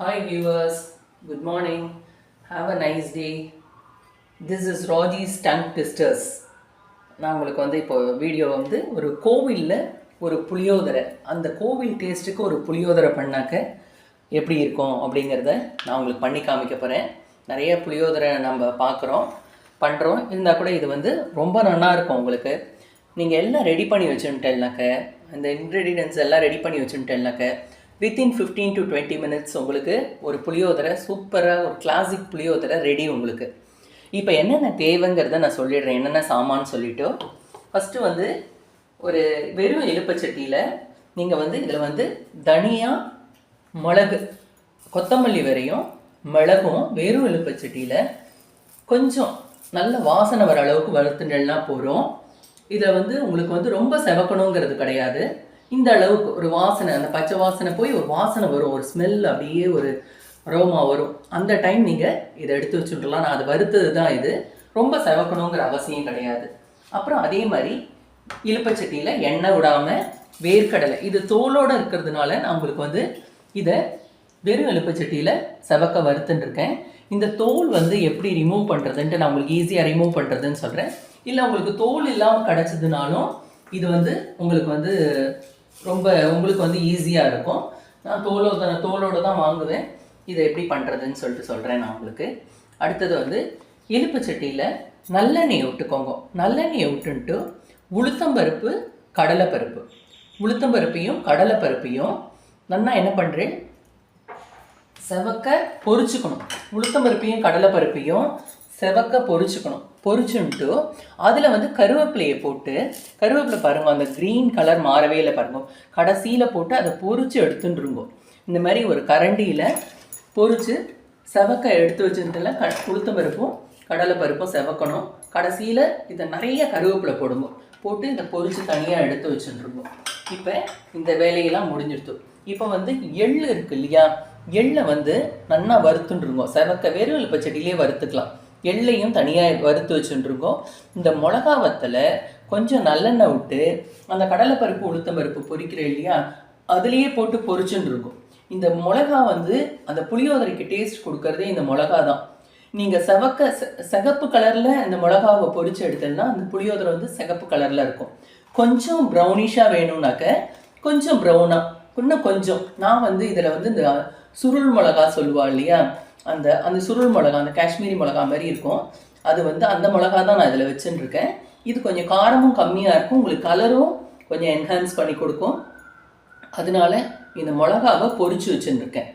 Hi viewers good morning have a nice day this is Raji Tongue twisters நான் உங்களுக்கு வந்து இப்போ video வந்து ஒரு கோவிலில் ஒரு புளியோதரை அந்த கோவில் டேஸ்ட்டுக்கு ஒரு புளியோதரை பண்ணாக்க எப்படி இருக்கும் அப்படிங்கிறத நான் உங்களுக்கு பண்ணி காமிக்க போகிறேன் நிறைய புளியோதரை நம்ம பார்க்குறோம் பண்ணுறோம் இருந்தால் கூட இது வந்து ரொம்ப நல்லா இருக்கும் உங்களுக்கு. நீங்கள் எல்லாம் ரெடி பண்ணி வச்சுட்டேன்னாக்க அந்த இன்க்ரீடியன்ஸ் எல்லாம் ரெடி பண்ணி வச்சுட்டேன்னாக்க within fifteen to twenty minutes உங்களுக்கு ஒரு புளியோதரை சூப்பராக ஒரு கிளாசிக் புளியோதரை ரெடி உங்களுக்கு. இப்போ என்னென்ன தேவைங்கிறத நான் சொல்லிடுறேன். என்னென்ன சாமான்னு சொல்லிட்டு. ஃபஸ்ட்டு வந்து ஒரு வெறும் எலுப்பச்சட்டியில் நீங்கள் வந்து இதில் வந்து தனியாக மிளகு கொத்தமல்லி வரையும் மிளகும் வெறும் எலுப்பச்சட்டியில் கொஞ்சம் நல்ல வாசனை வர அளவுக்கு வறுத்துட்டேன்னா போகிறோம் இதை வந்து உங்களுக்கு வந்து ரொம்ப செவக்கணுங்கிறது கிடையாது. இந்த அளவுக்கு ஒரு வாசனை அந்த பச்சை வாசனை போய் ஒரு வாசனை வரும் ஒரு ஸ்மெல் அப்படியே ஒரு ரோமா வரும். அந்த டைம் நீங்கள் இதை எடுத்து வச்சுட்டுலாம் நான் அது வறுத்தது தான் இது. ரொம்ப செவக்கணுங்கிற அவசியம் கிடையாது. அப்புறம் அதே மாதிரி இலுப்பச்சட்டியில் எண்ணெய் விடாமல் வேர்க்கடலை இது தோலோடு இருக்கிறதுனால நான் உங்களுக்கு வந்து இதை வெறும் எலுப்பச்சட்டியில் செவக்க வறுத்துன்னு இருக்கேன். இந்த தோல் வந்து எப்படி ரிமூவ் பண்ணுறதுன்ட்டு நான் உங்களுக்கு ஈஸியாக ரிமூவ் பண்ணுறதுன்னு சொல்கிறேன் இல்லை உங்களுக்கு தோல் இல்லாமல் கிடச்சதுனாலும் இது வந்து உங்களுக்கு வந்து ரொம்ப உங்களுக்கு வந்து ஈஸியாக இருக்கும். நான் தோலோட தோலோடு தான் வாங்குவேன். இதை எப்படி பண்ணுறதுன்னு சொல்லிட்டு சொல்கிறேன் நான் உங்களுக்கு. அடுத்தது வந்து இனிப்பு சட்டியில் நல்லெண்ணெயை விட்டுக்கோங்க நல்லெண்ணெயை விட்டுன்ட்டு உளுத்தம்பருப்பு கடலைப்பருப்பு உளுத்தம்பருப்பையும் கடலைப்பருப்பையும் நல்லா என்ன பண்ணுறேன் செவக்க பொறிச்சுக்கணும் உளுத்தம்பருப்பையும் கடலைப்பருப்பையும் செவக்க பொறிச்சுக்கணும் பொரிச்சுன்ட்டு அதில் வந்து கருவேப்பிலையை போட்டு கருவேப்பிலை பாருங்கள் அந்த க்ரீன் கலர் மாறவே இல்லை பாருங்க. கடைசியில் போட்டு அதை பொரிச்சு எடுத்துட்டுருங்கோ இந்த மாதிரி ஒரு கரண்டியில் பொறிச்சு செவக்க எடுத்து வச்சுட்டுல க உளுத்தம் பருப்பும் கடலை பருப்பும் செவக்கணும். கடைசியில் இதை நிறைய கருவேப்பிலை போடுங்க. போட்டு இதை பொறிச்சு தனியாக எடுத்து வச்சுட்டுருங்க இப்போ இந்த வேலையெல்லாம் முடிஞ்சிடுத்து. இப்போ வந்து எள் இருக்குது இல்லையா? எள்ளை வந்து நல்லா வறுத்துட்டுருங்கோ செவக்க வெறும் செடியிலே வறுத்துக்கலாம். எள்ளையும் தனியாக வறுத்து வச்சுட்டுருக்கோம். இந்த மிளகா வத்தலை கொஞ்சம் நல்லெண்ணெய் விட்டு அந்த கடலைப்பருப்பு உளுத்தம் பருப்பு பொரிக்கிற இல்லையா அதுலேயே போட்டு பொரிச்சுட்டு இருக்கும் இந்த மிளகா வந்து அந்த புளியோதரைக்கு டேஸ்ட் கொடுக்கறதே இந்த மிளகா தான். நீங்கள் செவக்க சிகப்பு கலரில் இந்த மிளகாவை பொரிச்சு எடுத்தேன்னா அந்த புளியோதரை வந்து சிகப்பு கலரில் இருக்கும். கொஞ்சம் ப்ரௌனிஷாக வேணும்னாக்க கொஞ்சம் ப்ரௌனாக இன்னும் கொஞ்சம். நான் வந்து இதில் வந்து இந்த சுருள் மிளகா சொல்லுவா இல்லையா அந்த அந்த சுருள் மிளகா அந்த காஷ்மீரி மிளகா மாதிரி இருக்கும். அது வந்து அந்த மிளகா தான் நான் இதில் வச்சுன்னு இது கொஞ்சம் காரமும் கம்மியாக இருக்கும். உங்களுக்கு கலரும் கொஞ்சம் என்ஹான்ஸ் பண்ணி கொடுக்கும். அதனால இந்த மிளகாவை பொறிச்சு வச்சுருக்கேன்.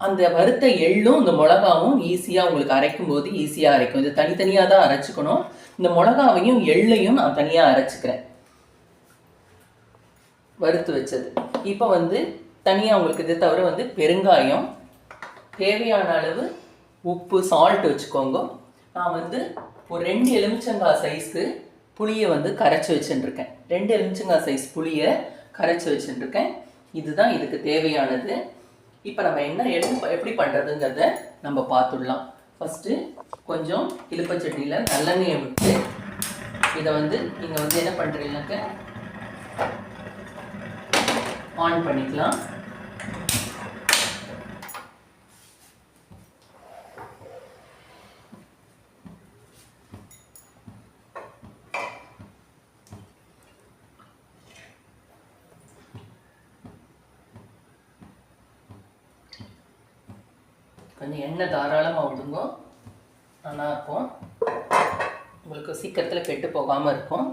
அந்த வறுத்த எள்ளும் இந்த மிளகாவும் ஈஸியாக உங்களுக்கு அரைக்கும் போது ஈஸியாக அரைக்கும். இது தனித்தனியாக தான் அரைச்சிக்கணும். இந்த மிளகாவையும் எள்ளையும் நான் தனியாக அரைச்சிக்கிறேன். வறுத்து வச்சது. இப்போ வந்து தனியாக உங்களுக்கு இது தவிர வந்து பெருங்காயம் தேவையான அளவு உப்பு சால்ட் வச்சுக்கோங்க. நான் வந்து ஒரு ரெண்டு எலுமிச்சங்காய் சைஸு புளியை வந்து கரைச்சி வச்சுட்டுருக்கேன் ரெண்டு எலுமிச்சங்காய் சைஸ் புளியை கரைச்சி வச்சுட்டுருக்கேன் இதுதான் இதுக்கு தேவையானது. இப்போ நம்ம என்ன எடு எப்படி பண்ணுறதுங்கிறத நம்ம பார்த்துடலாம். ஃபஸ்ட்டு கொஞ்சம் இலுப்பச்சட்டியில் நல்லெண்ணெயை விட்டு இதை வந்து நீங்கள் வந்து என்ன பண்ணுறீங்கனாக்க ஆன் பண்ணிக்கலாம். கொஞ்சம் எண்ணெய் தாராளமாக விடுங்க நல்லா இருக்கும். உங்களுக்கு சீக்கிரத்தில் கெட்டு போகாமல் இருக்கும்.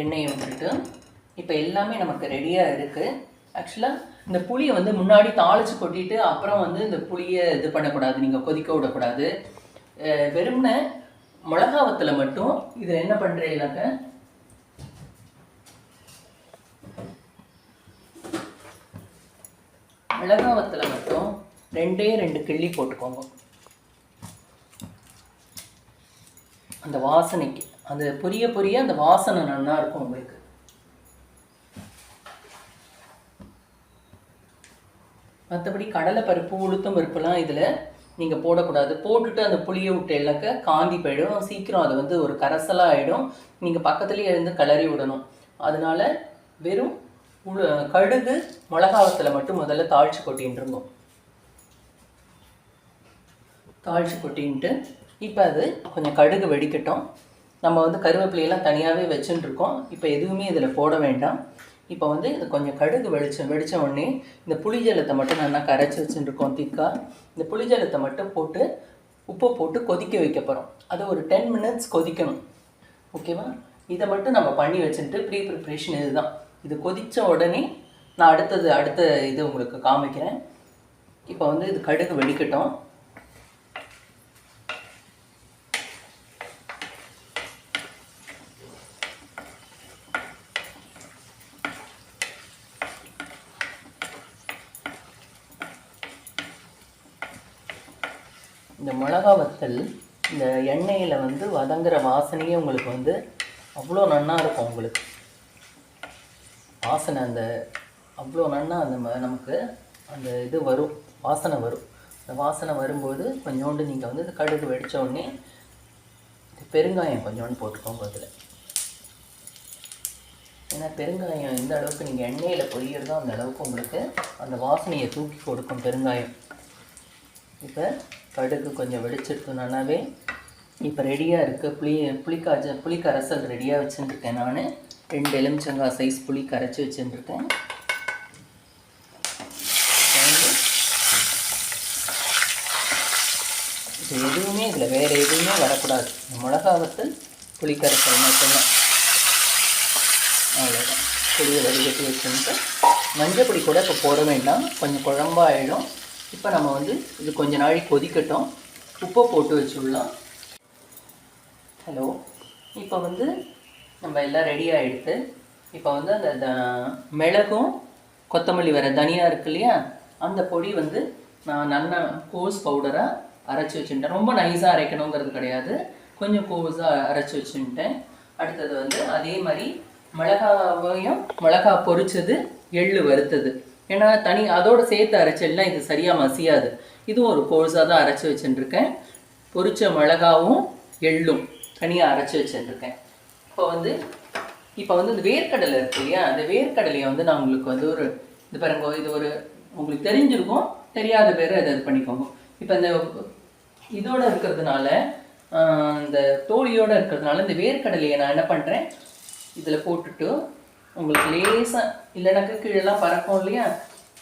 எண்ணெயை விட்டுட்டு. இப்போ எல்லாமே நமக்கு ரெடியாக இருக்குது ஆக்சுவலாக இந்த புளியை வந்து முன்னாடி தாளித்து கொட்டிட்டு அப்புறம் வந்து இந்த புளியை இது பண்ணக்கூடாது. நீங்கள் கொதிக்க விடக்கூடாது. வெறும்ன மிளகாவத்தில் மட்டும் இதில் என்ன பண்ணுறீங்கனாக்க மிளகாவத்தில் மட்டும். ரெண்டே ரெண்டு கிள்ளி போட்டுக்கோங்க. அந்த வாசனைக்கு அந்த பொரிய பொரிய அந்த வாசனை நல்லா இருக்கும் உங்களுக்கு. மற்றபடி கடலை பருப்பு உளுத்தம் பருப்புலாம் இதில் நீங்கள் போடக்கூடாது. போட்டுட்டு அந்த புளியை விட்டு இலக்க காந்தி போயிடும். சீக்கிரம் அது வந்து ஒரு கரைசலாக ஆகிடும் நீங்கள் பக்கத்துலேயே இருந்து கிளறி விடணும். அதனால வெறும் உளு கடுகு மிளகாவத்தில் மட்டும் முதல்ல தாழ்ச்சி கொட்டின்னு இருந்தோம் தாளிச்சு கொட்டின்ட்டு இப்போ அது கொஞ்சம் கடுகு வெடிக்கட்டும். நம்ம வந்து கருவேப்பிலையெல்லாம் தனியாகவே வச்சுட்டுருக்கோம் இப்போ எதுவுமே இதில் போட வேண்டாம். இப்போ வந்து இது கொஞ்சம் கடுகு வெடிச்ச வெடிச்ச உடனே இந்த புளிஜலத்தை மட்டும் நல்லா கரைச்சி வச்சுட்டுருக்கோம் திக்கா. இந்த புளிஜலத்தை மட்டும் போட்டு உப்பு போட்டு கொதிக்க வைக்க போகிறோம் அது ஒரு டென் மினிட்ஸ் கொதிக்கணும். ஓகேவா? இதை மட்டும் நம்ம பண்ணி வச்சுட்டு ப்ரீ ப்ரிப்ரேஷன் இதுதான். இது கொதித்த உடனே நான் அடுத்தது அடுத்த இது உங்களுக்கு காமிக்கிறேன். இப்போ வந்து இது கடுகு வெடிக்கட்டும் இந்த மிளகா இந்த எண்ணெயில் வந்து வதங்குற வாசனையே உங்களுக்கு வந்து அவ்வளோ நன்னா இருக்கும் உங்களுக்கு. வாசனை அந்த அவ்வளோ நன்னா அந்த நமக்கு அந்த இது வரும் வாசனை வரும். அந்த வாசனை வரும்போது கொஞ்சோண்டு நீங்கள் வந்து இந்த கடுகு வெடிச்ச உடனே பெருங்காயம் கொஞ்சோண்டு போட்டுக்கோங்க அதில். ஏன்னா பெருங்காயம் எந்த அளவுக்கு நீங்கள் எண்ணெயில் பொரியறதோ அந்த அளவுக்கு உங்களுக்கு அந்த வாசனையை தூக்கி கொடுக்கும் பெருங்காயம். இப்போ கடுகு கொஞ்சம் வெடிச்சிருக்கு நல்லாவே இப்போ ரெடியாக இருக்குது புளி புளிக்காய்ச்ச புளி கரைசல் ரெடியாக வச்சுட்டுருக்கேன் நான். ரெண்டு எலுமிச்சங்காய் சைஸ் புளி கரைச்சி வச்சுட்டுருக்கேன் இது எதுவுமே இதில் வேறு எதுவுமே வரக்கூடாது. மிளகா வத்தல் புளி கரைசல் மட்டும்தான். அவ்வளோதான் புளியை வடிகட்டி வச்சுட்டு மஞ்சள் பொடி கூட இப்போ போட வேண்டாம். கொஞ்சம் குழம்பாயிடும். இப்போ நம்ம வந்து இது கொஞ்ச நாளைக்கு கொதிக்கட்டும். உப்பை போட்டு வச்சுடலாம். ஹலோ. இப்போ வந்து நம்ம எல்லாம் ரெடி ஆகிடுது இப்போ வந்து அந்த த- மிளகும் கொத்தமல்லி வர தனியாக இருக்கு இல்லையா? அந்த பொடி வந்து நான் நல்லா கோஸ் பவுடராக அரைச்சி வச்சுட்டேன். ரொம்ப நைஸாக அரைக்கணுங்கிறது கிடையாது. கொஞ்சம் கோஸாக அரைச்சி வச்சுட்டேன். அடுத்தது வந்து அதே மாதிரி மிளகாவையும் மிளகா பொரிச்சது எள்ளு வறுத்தது. ஏன்னா தனி அதோடு சேர்த்து அரைச்சல்னா இது சரியாக மசியாது. இதுவும் ஒரு கோழ்ஸாக தான் அரைச்சி வச்சுட்டுருக்கேன் பொரிச்ச மிளகாவும் எள்ளும் தனியாக அரைச்சி வச்சுட்டுருக்கேன் இப்போ வந்து இப்போ வந்து இந்த வேர்க்கடலை இருக்கு இல்லையா? அந்த வேர்க்கடலையை வந்து நான் உங்களுக்கு வந்து ஒரு இது பாருங்க இது ஒரு உங்களுக்கு தெரிஞ்சிருக்கும் தெரியாத பேர் அதை இது பண்ணிக்கோங்க. இப்போ இந்த இதோட இருக்கிறதுனால இந்த தோழியோடு இருக்கிறதுனால இந்த வேர்க்கடலையை நான் என்ன பண்ணுறேன் இதில் போட்டுட்டு உங்களுக்கு லேசாக இல்லைனாக்கா கீழெல்லாம் பறக்கும் இல்லையா?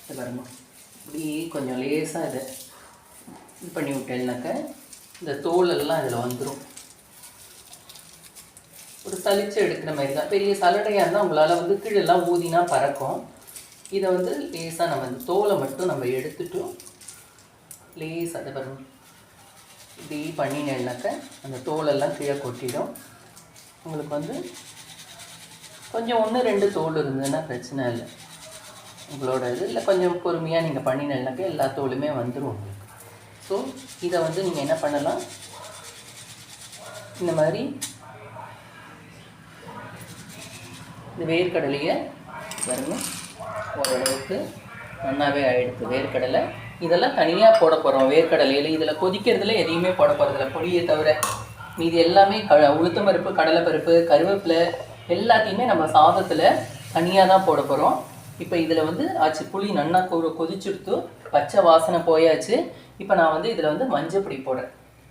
இது வருமா இப்படி கொஞ்சம் லேசாக இதை இது பண்ணி விட்டேன்னாக்க இந்த தோலெல்லாம் இதில் வந்துடும் ஒரு சலிச்சு எடுக்கிற மாதிரி தான். பெரிய சலடையாக இருந்தால் உங்களால் வந்து கீழெல்லாம் ஊதினா பறக்கும். இதை வந்து லேசாக நம்ம இந்த தோலை மட்டும் நம்ம எடுத்துட்டோம் லேசாக அதை பாருங்க இப்படி பண்ணினேன்னாக்க அந்த தோலெல்லாம் கீழே கொட்டிடும். உங்களுக்கு வந்து கொஞ்சம் ஒன்று ரெண்டு தோல் இருந்ததுன்னா பிரச்சனை இல்லை. உங்களோட இது இல்லை கொஞ்சம் பொறுமையாக நீங்கள் பண்ணினாக்க எல்லா தோலுமே வந்துடும் உங்களுக்கு. ஸோ இதை வந்து நீங்கள் என்ன பண்ணலாம்? இந்த மாதிரி இந்த வேர்க்கடலையை பாருங்க. ஓரளவுக்கு நல்லாவே ஆகிடுது வேர்க்கடலை. இதெல்லாம் தனியாக போட போகிறோம் வேர்க்கடலையில் இதில் கொதிக்கிறதுல எதையுமே போட போகிறதில்ல பொடியை தவிர மீதி எல்லாமே க உளுத்தம் பருப்பு கடலைப்பருப்பு கருவேப்பிலை எல்லாத்தையுமே நம்ம சாதத்தில் தனியாக தான் போட போகிறோம் இப்போ இதில் வந்து ஆச்சு புளி நன்னா கொ கொதிச்சுடுத்து பச்சை வாசனை போயாச்சு. இப்போ நான் வந்து இதில் வந்து மஞ்சப்பொடி போடுறேன்.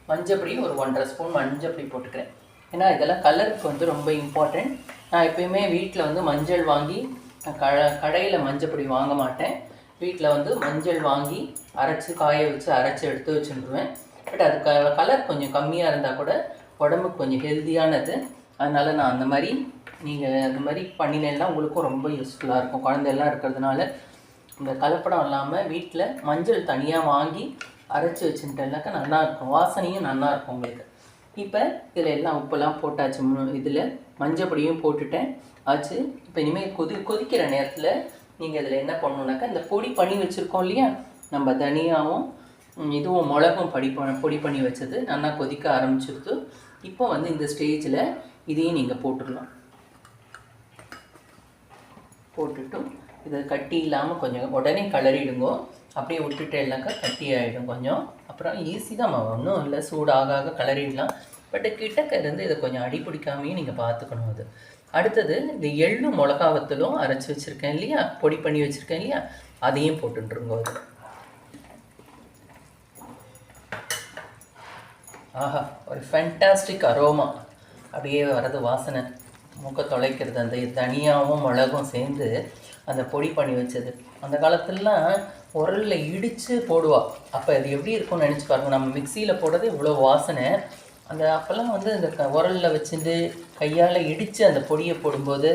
மஞ்சப்பொடி ஒரு ஒன்றரை ஸ்பூன் மஞ்சப்பொடி போட்டுக்கிறேன். ஏன்னா இதெல்லாம் கலருக்கு வந்து ரொம்ப இம்பார்ட்டண்ட் நான் எப்பயுமே வீட்டில் வந்து மஞ்சள் வாங்கி நான் க கடையில் மஞ்சப்பொடி வாங்க மாட்டேன். வீட்டில் வந்து மஞ்சள் வாங்கி அரைச்சி காய வச்சு அரைச்சி எடுத்து வச்சுருவேன் பட் அது க கலர் கொஞ்சம் கம்மியாக இருந்தால் கூட உடம்புக்கு கொஞ்சம் ஹெல்த்தியானது அதனால் நான் அந்த மாதிரி நீங்கள் அந்த மாதிரி பண்ணினேன்னா உங்களுக்கும் ரொம்ப யூஸ்ஃபுல்லாக இருக்கும். குழந்தையெல்லாம் இருக்கிறதுனால இந்த கலப்படம் இல்லாமல் வீட்டில் மஞ்சள் தனியாக வாங்கி அரைச்சி வச்சுட்டேன்னாக்கா நல்லாயிருக்கும் வாசனையும் நல்லாயிருக்கும் உங்களுக்கு. இப்போ இதில் எல்லாம் உப்பெல்லாம் போட்டாச்சு. இதில் மஞ்சள் பொடியும் போட்டுட்டேன். ஆச்சு. இப்போ இனிமேல் கொதி கொதிக்கிற நேரத்தில் நீங்கள் இதில் என்ன பண்ணணுன்னாக்கா இந்த பொடி பண்ணி வச்சுருக்கோம் இல்லையா? நம்ம தனியாகவும் இதுவும் மிளகும் படி பொடி பண்ணி வச்சது நல்லா கொதிக்க ஆரம்பிச்சிருது. இப்போ வந்து இந்த ஸ்டேஜில் இதையும் நீங்கள் போட்டுடலாம் போட்டுட்டும். இதை கட்டி இல்லாமல் கொஞ்சம் உடனே கலரிடுங்கோ. அப்படியே விட்டுட்டேன்னாக்கா கட்டி ஆகிடும் கொஞ்சம். அப்புறம் ஈஸி தான் ஒன்றும் இல்லை சூடாக ஆக கலரிடலாம். பட் கிட்டக்க இருந்து இதை கொஞ்சம் அடி பிடிக்காமையும் நீங்கள் பார்த்துக்கணும் அது. அடுத்தது இந்த எள்ளு மிளகா வத்தலும் அரைச்சி வச்சுருக்கேன் இல்லையா? பொடி பண்ணி வச்சுருக்கேன் இல்லையா? அதையும் போட்டுருங்க அது. ஆஹா ஒரு ஃபேண்டாஸ்டிக் அரோமா அப்படியே வர்றது வாசனை. மூக்க தொலைக்கிறது அந்த தனியாகவும் மிளகும் சேர்ந்து அந்த பொடி பண்ணி வச்சது. அந்த காலத்துலலாம் உரலில் இடித்து போடுவா. அப்போ அது எப்படி இருக்கும்னு நினச்சி பாருங்க. நம்ம மிக்சியில் போடுறது இவ்வளோ வாசனை. அந்த அப்போல்லாம் வந்து இந்த க உரலில் வச்சுட்டு கையால் இடித்து அந்த பொடியை போடும்போது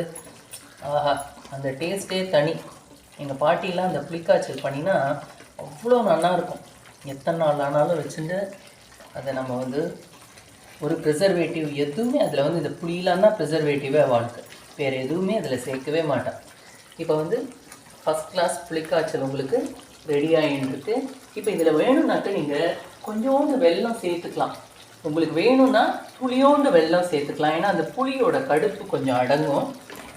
ஆஹா அந்த டேஸ்ட்டே தனி. எங்கள் பாட்டிலாம் அந்த புளிக்காய்ச்சல் பண்ணினா அவ்வளோ நல்லா இருக்கும். எத்தனை நாள் ஆனாலும் வச்சுட்டு அதை நம்ம வந்து ஒரு ப்ரிசர்வேட்டிவ் எதுவுமே அதில் வந்து இந்த புளியெலாம் தான் ப்ரிசர்வேட்டிவே வாழ்க்கை. வேறு எதுவுமே அதில் சேர்க்கவே மாட்டான். இப்போ வந்து ஃபஸ்ட் கிளாஸ் புளிக்காய்ச்சல் உங்களுக்கு ரெடி ஆகிட்டுருக்கு இப்போ இதில் வேணும்னாக்க நீங்கள் கொஞ்சோண்டு வெள்ளம் சேர்த்துக்கலாம். உங்களுக்கு வேணும்னா புளியோண்டு வெள்ளம் சேர்த்துக்கலாம். ஏன்னா அந்த புளியோட கடுப்பு கொஞ்சம் அடங்கும்.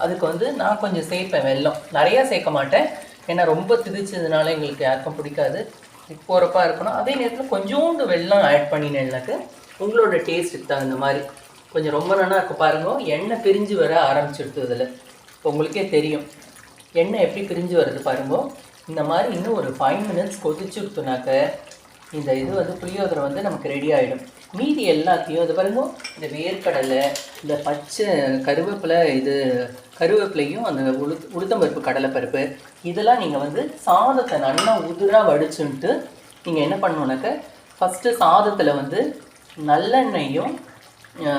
அதுக்கு வந்து நான் கொஞ்சம் சேர்ப்பேன் வெல்லம். நிறையா சேர்க்க மாட்டேன். ஏன்னா ரொம்ப திதிச்சதுனால எங்களுக்கு யாருக்கும் பிடிக்காது. போகிறப்பா இருக்கணும். அதே நேரத்தில் கொஞ்சோண்டு வெள்ளம் ஆட் பண்ணினேன்னாக்க உங்களோட டேஸ்ட்டுக்கு தகுந்த மாதிரி. கொஞ்சம் ரொம்ப நல்லா இருக்கும் பாருங்க. எண்ணெய் பிரிஞ்சு வர ஆரம்பிச்சிடுது இதில். இப்போ உங்களுக்கே தெரியும். எண்ணெய் எப்படி பிரிஞ்சு வருது பாருங்க. இந்த மாதிரி இன்னும் ஒரு ஃபைவ் மினிட்ஸ் கொதிச்சுடுத்துனாக்க இந்த இது வந்து புளியோதரை வந்து நமக்கு ரெடி ஆகிடும் மீதி எல்லாத்தையும் இது பாருங்க. இந்த வேர்க்கடலை இந்த பச்சை கருவேப்பிலை இது கருவேப்பிலையும் அந்த உளு உளுத்தம்பருப்பு கடலைப்பருப்பு இதெல்லாம் நீங்கள் வந்து சாதத்தை நல்லா உதிராக வடிச்சுன்ட்டு நீங்கள் என்ன பண்ணணுன்னாக்க ஃபஸ்ட்டு சாதத்தில் வந்து நல்லெண்ணெயும்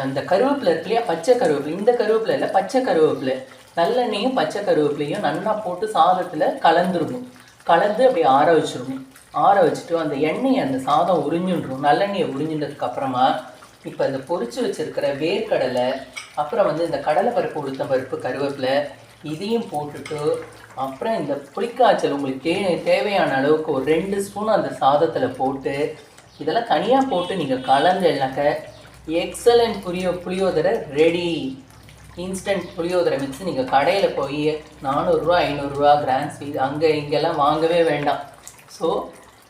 இந்த கருவேப்பிலை இருக்கு இல்லையா பச்சை கருவேப்பிலை இந்த கருவேப்பிலை இல்லை பச்சை கருவேப்பிலை. நல்லெண்ணெயும் பச்சை கருவேப்பிலையும் நல்லா போட்டு சாதத்தில் கலந்துருக்கும் கலந்து அப்படி ஆற வச்சிடணும். ஆற வச்சுட்டு அந்த எண்ணெயை அந்த சாதம் உறிஞ்சின்றணும் நல்லெண்ணெயை உறிஞ்சின்றதுக்கு அப்புறமா இப்போ இந்த பொரிச்சு வச்சுருக்கிற வேர்க்கடலை அப்புறம் வந்து இந்த கடலை பருப்பு உளுத்த பருப்பு கருவேப்பிலை இதையும் போட்டுட்டு அப்புறம் இந்த புளிக்காய்ச்சல் உங்களுக்கு தே தேவையான அளவுக்கு ஒரு ரெண்டு ஸ்பூன் அந்த சாதத்தில் போட்டு இதெல்லாம் தனியாக போட்டு நீங்கள் கலந்துனாக்க excellent புளியோ puliyodarai ready instant puliyodarai mix நீங்கள் கடையில் போய் நானூறுரூவா ஐநூறுரூவா கிராண்ட் ஸ்வீட் அங்கே இங்கெல்லாம் வாங்கவே வேண்டாம். ஸோ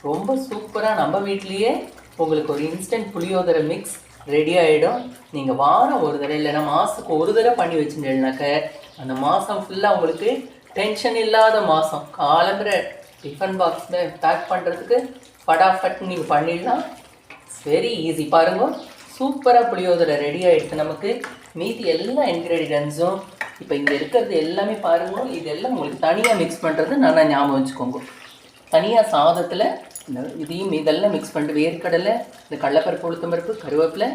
ரொம்ப சூப்பராக நம்ம வீட்லேயே உங்களுக்கு ஒரு இன்ஸ்டன்ட் புளியோதரை மிக்ஸ் ரெடி ஆகிடும் நீங்கள் வாரம் ஒரு தடவை இல்லைன்னா மாதத்துக்கு ஒரு தடவை பண்ணி வச்சுட்டேன்னாக்க அந்த மாதம் ஃபுல்லாக உங்களுக்கு டென்ஷன் இல்லாத மாதம் காலம்புற டிஃபன் பாக்ஸில் பேக் பண்ணுறதுக்கு படாஃபட் நீங்கள் பண்ணிடலாம். வெரி ஈஸி பாருங்க சூப்பராக புளியோதரை ரெடி ஆகிடுச்சு நமக்கு. மீதி எல்லா இன்க்ரீடியன்ஸும் இப்போ இங்கே இருக்கிறது எல்லாமே பாருங்க இதெல்லாம் உங்களுக்கு தனியாக மிக்ஸ் பண்ணுறது நல்லா ஞாபகம் வச்சுக்கோங்க. தனியாக சாதத்தில் இந்த இதையும் இதெல்லாம் மிக்ஸ் பண்ணிட்டு வேர்க்கடலை இந்த கடலைப்பருப்பு உளுத்தம்பருப்பு கருவேப்பிலை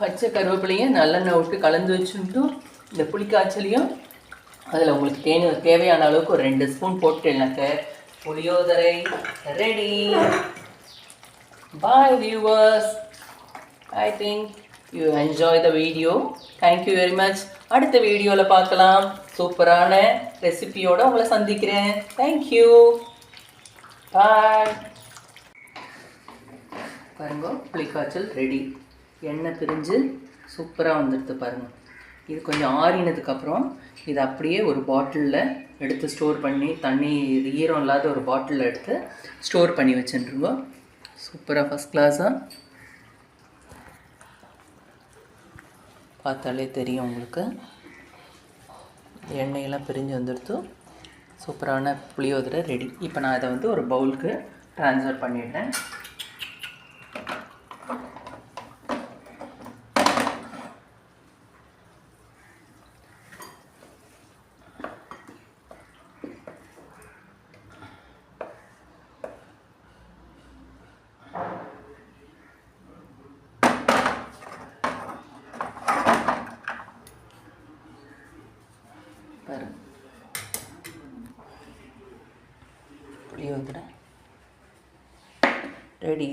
பச்சை கருவேப்பிலையும் நல்லெண்ணெய் விட்டு கலந்து வச்சுட்டு இந்த புளிக்காய்ச்சலையும் அதில் உங்களுக்கு தேனு தேவையான அளவுக்கு ஒரு ரெண்டு ஸ்பூன் போட்டு எனக்கு puliyodarai ready bye viewers I think you enjoy the video thank you very much அடுத்த வீடியோவில் பார்க்கலாம். சூப்பரான ரெசிபியோட உங்களை சந்திக்கிறேன். தேங்க்யூ பாய் பாருங்க புளிக்காய்ச்சல் ரெடி எண்ணெய் பிரிஞ்சு சூப்பராக வந்துடுது பாருங்கள் இது கொஞ்சம் ஆறினதுக்கப்புறம் இது அப்படியே ஒரு பாட்டிலில் எடுத்து ஸ்டோர் பண்ணி தண்ணி ஈரம் இல்லாத ஒரு பாட்டிலில் எடுத்து ஸ்டோர் பண்ணி வச்சுருங்க. சூப்பராக ஃபஸ்ட் கிளாஸாக பார்த்தாலே தெரியும் உங்களுக்கு. எண்ணெயெல்லாம் பிரிஞ்சு வந்துடுத்து. சூப்பரான புளியோதரை ரெடி இப்போ நான் இதை வந்து ஒரு பவுலுக்கு ட்ரான்ஸ்ஃபர் பண்ணிடுறேன். புளியோதரை ரெடி